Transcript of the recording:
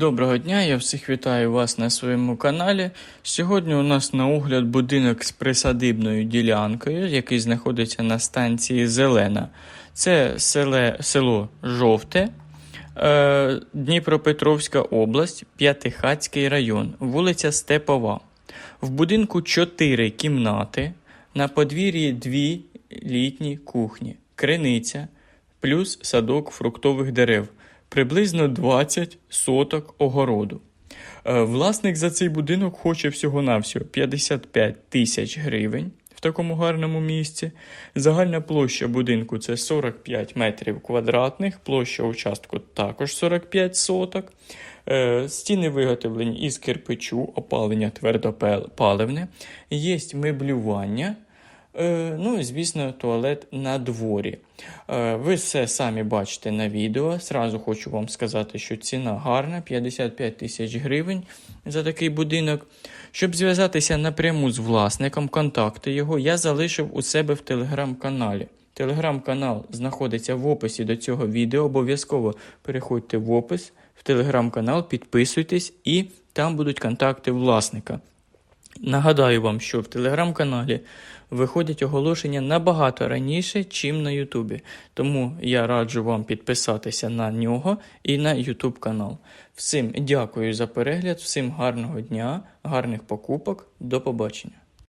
Доброго дня, я всіх вітаю вас на своєму каналі. Сьогодні у нас на огляд будинок з присадибною ділянкою, який знаходиться на станції Зелена. Це селе, село Жовте, е, Дніпропетровська область, П'ятихацький район, вулиця Степова. В будинку 4 кімнати, на подвір'ї дві літні кухні, криниця, плюс садок фруктових дерев, приблизно 20 соток огороду. Е, Власник за цей будинок хоче всього-навсього 55 тисяч гривень в такому гарному місці. Загальна площа будинку це 45 метрів квадратних, площа участку також 45 соток. Е, Стіни виготовлені із кирпичу, опалення твердопаливне, є меблювання. Е, Ну і, звісно, туалет на дворі. Е, Ви все самі бачите на відео. Сразу хочу вам сказати, що ціна гарна 55 тисяч гривень за такий будинок. Щоб зв'язатися напряму з власником, контакти його я залишив у себе в телеграм-каналі. Телеграм-канал знаходиться в описі до цього відео. Обов'язково переходьте в опис в телеграм-канал, підписуйтесь і там будуть контакти власника. Нагадаю вам, що в телеграм-каналі виходять оголошення набагато раніше, чим на Ютубі. Тому я раджу вам підписатися на нього і на Ютуб канал. Всім дякую за перегляд, всім гарного дня, гарних покупок. До побачення.